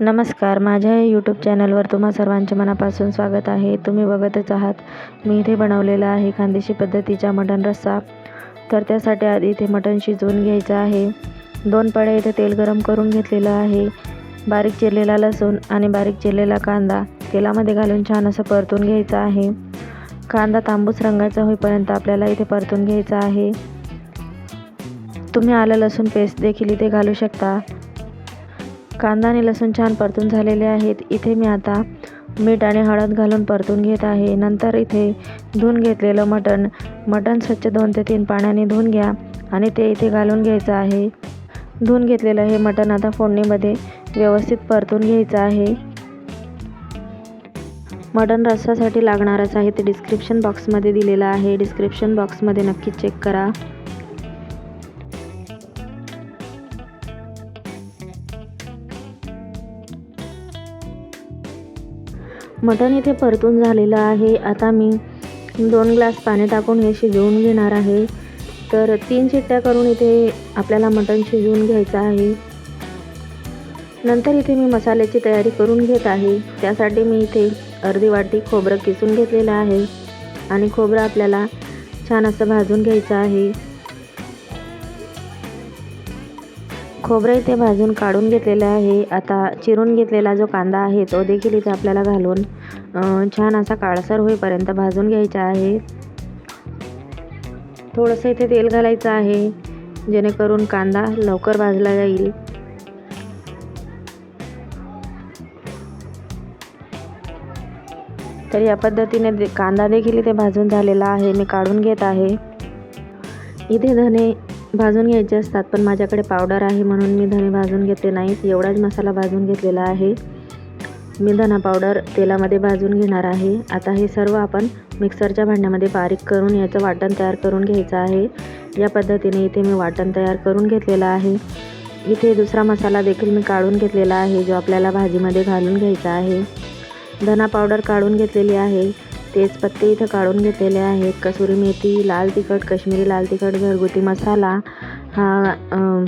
नमस्कार. माझ्या यूट्यूब चॅनलवर तुम्हा सर्वांचे मनापासून स्वागत आहे. तुम्ही बघतच आहात. मी इथे बनवलेला आहे खानदेशी पद्धतीचा मटण रस्सा. तर त्यासाठी आधी इथे मटण शिजवून घ्यायचं आहे. दोन पड्या इथे तेल गरम करून घेतलेलं आहे. बारीक चिरलेला लसूण आणि बारीक चिरलेला कांदा तेलामध्ये घालून छान असं परतून घ्यायचं आहे. कांदा तांबूस रंगाचा होईपर्यंत आपल्याला इथे परतून घ्यायचा आहे. तुम्ही आलं लसूण पेस्ट देखील इथे घालू शकता. कांदा आणि लसूण छान परतून झालेले आहेत. इथे मी आता मीठ आणि हळद घालून परतून घेत आहे. नंतर इथे धुवून घेतलेलं मटण. मटण स्वच्छ दोन ते तीन पाण्याने धुवून घ्या आणि ते इथे घालून घ्यायचं आहे. धुवून घेतलेलं हे मटण आता फोडणीमध्ये व्यवस्थित परतून घ्यायचं आहे. मटण रस्सासाठी लागणारच आहे ते डिस्क्रिप्शन बॉक्समध्ये दिलेलं आहे. डिस्क्रिप्शन बॉक्समध्ये नक्की चेक करा. मटण इथे परतून झालेलं आहे. आता मी दोन ग्लास पाणी टाकून हे शिजवून घेणार आहे. तर तीन शिट्ट्या करून इथे आपल्याला मटण शिजवून घ्यायचं आहे. नंतर इथे मी मसाल्याची तयारी करून घेत आहे. त्यासाठी मी इथे अर्धी वाटी खोबरं किसून घेतलेलं आहे. आणि खोबरं आपल्याला छान असं भाजून घ्यायचं आहे. खोबरं इथे भाजून काढून घेतलेलं आहे. आता चिरून घेतलेला जो कांदा आहे तो देखील इथे आपल्याला घालून छान असा काळसर होईपर्यंत भाजून घ्यायचा आहे. थोडंसं इथे तेल घालायचं आहे जेणेकरून कांदा लवकर भाजला जाईल. तर या पद्धतीने दे कांदा देखील इथे भाजून झालेला आहे मी काढून घेत आहे. इथे धने भाजून घ्यायचे असतात पण माझ्याकडे पावडर आहे म्हणून मी धने भाजून घेतले नाहीत. एवढाच मसाला भाजून घेतलेला आहे. मी धना पावडर तेलामध्ये भाजून घेणार आहे. आता हे सर्व आपण मिक्सरच्या भांड्यामध्ये बारीक करून याचं वाटण तयार करून घ्यायचं आहे. या पद्धतीने इथे मी वाटण तयार करून घेतलेलं आहे. इथे दुसरा मसाला देखील मी काढून घेतलेला आहे जो आपल्याला भाजीमध्ये घालून घ्यायचा आहे. धना पावडर काढून घेतलेली आहे. तेजपत्ते इथं काढून घेतलेले आहेत. कसुरी मेथी लाल तिखट कश्मीरी लाल तिखट घरगुती मसाला हा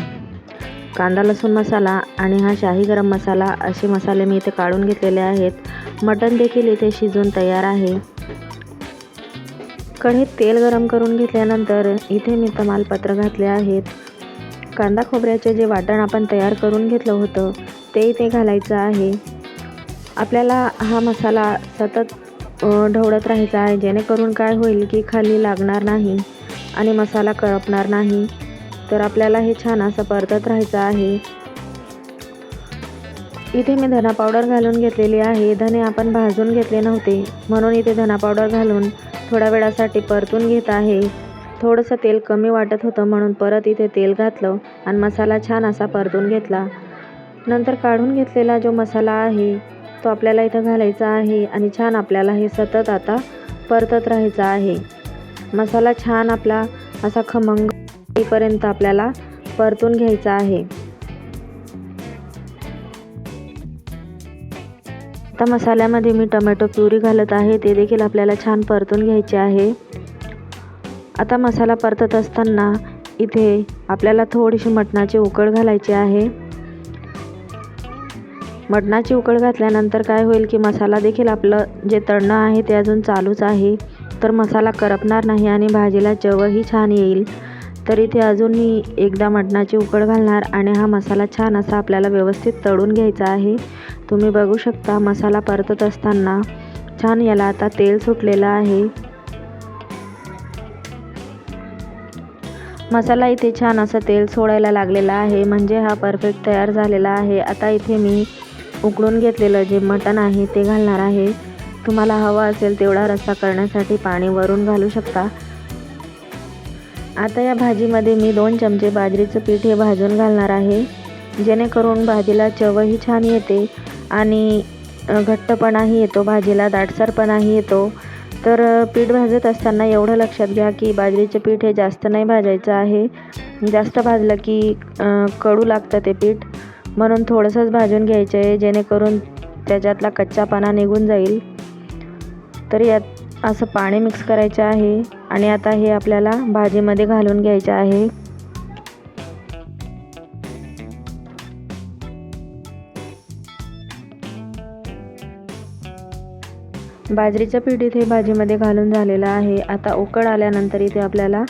कांदा लसूण मसाला आणि हा शाही गरम मसाला असे मसाले मी इथे काढून घेतलेले आहेत. मटण देखील इथे शिजून तयार आहे. कढईत तेल गरम करून घेतल्यानंतर इथे मी तमालपत्र घातले आहेत. कांदा खोबऱ्याचे जे वाटण आपण तयार करून घेतलं होतं ते इथे घालायचं आहे. आपल्याला हा मसाला सतत ढवळत राहायचा आहे. जेणेकरून काय होईल की खाली लागणार नाही आणि मसाला करपणार नाही. तर आपल्याला हे छान असं परतत राहायचं आहे. इथे मी धना पावडर घालून घेतलेली आहे. धने आपण भाजून घेतले नव्हते. म्हणून इथे धना पावडर घालून थोड्या वेळासाठी परतून घेत आहे. थोडंसं तेल कमी वाटत होतं म्हणून परत इथे तेल घातलं आणि मसाला छान असा परतून घेतला. नंतर काढून घेतलेला जो मसाला आहे तो आपल्याला इथं घालायचा आहे आणि छान आपल्याला हे सतत आता परतत राहायचं आहे. मसाला छान आपला असा खमंगपर्यंत आपल्याला परतून घ्यायचा आहे. आता मसाल्यामध्ये मी टमॅटो प्युरी घालत आहे ते देखील आपल्याला छान परतून घ्यायचे आहे. आता मसाला परतत असताना इथे आपल्याला थोडीशी मटणाची उकळ घालायची आहे. मटणाची उकळ घातल्यानंतर काय होईल की मसाला देखील आपलं जे तळणं आहे ते अजून चालूच आहे. तर मसाला करपणार नाही आणि भाजीला चवही छान येईल. तर इथे अजून मी एकदा मटणाची उकळ घालणार आणि हा मसाला छान असा आपल्याला व्यवस्थित तळून घ्यायचा आहे. तुम्ही बघू शकता मसाला परतत असताना छान याला आता तेल सुटलेलं आहे. मसाला इथे छान असं तेल सोडायला लागलेला आहे. म्हणजे हा परफेक्ट तयार झालेला आहे. आता इथे मी उकळून घेतलेलं जे मटण आहे ते घालणार आहे. तुम्हाला हवा असेल तेवढा रस्सा करण्यासाठी पाणी वरून घालू शकता. आता या भाजीमध्ये मी दोन चमचे बाजरीचं पीठ हे भाजून घालणार आहे. जेणेकरून भाजीला चवही छान येते आणि घट्टपणाही येतो भाजीला दाटसरपणाही येतो. तर पीठ भाजत असताना एवढं लक्षात घ्या की बाजरीचं पीठ हे जास्त नाही भाजायचं आहे. जास्त भाजलं की कडू लागतं ते पीठ. म्हणून थोडंसंच भाजून घ्यायचं आहे जेणेकरून त्याच्यातला कच्चापणा निघून जाईल. तर यात असं पाणी मिक्स करायचं आहे आणि आता हे आपल्याला भाजीमध्ये घालून घ्यायचं आहे. बाजरीच्या पीठ इथे भाजीमध्ये घालून झालेलं आहे. आता उकड आल्यानंतर इथे आपल्याला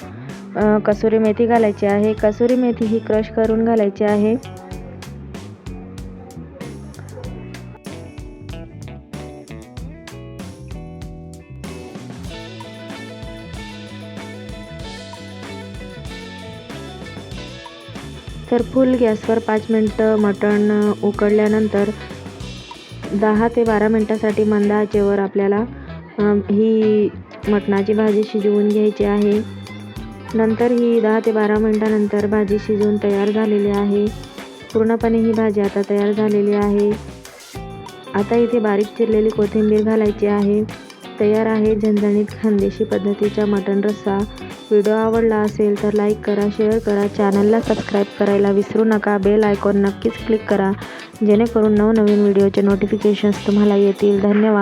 कसुरी मेथी घालायची आहे. कसुरी मेथी ही क्रश करून घालायची आहे. तर फुल गॅसवर पाच मिनटं मटण उकडल्यानंतर दहा ते बारा मिनटासाठी मंद आचेवर आपल्याला ही मटणाची भाजी शिजवून घ्यायची आहे. नंतर ही दहा ते बारा मिनटानंतर भाजी शिजवून तयार झालेली आहे. पूर्णपणे ही भाजी आता तयार झालेली आहे. आता इथे बारीक चिरलेली कोथिंबीर घालायची आहे. तयार आहे. झणझणीत खानदेशी पद्धतीचा मटण रस्सा. व्हिडिओ आवडला असेल तर लाईक करा शेअर करा. चॅनलला सबस्क्राईब करायला विसरू नका. बेल आयकॉन नक्कीच क्लिक करा. जेणेकरून नवनवीन व्हिडिओचे नोटिफिकेशन्स तुम्हाला येतील. धन्यवाद.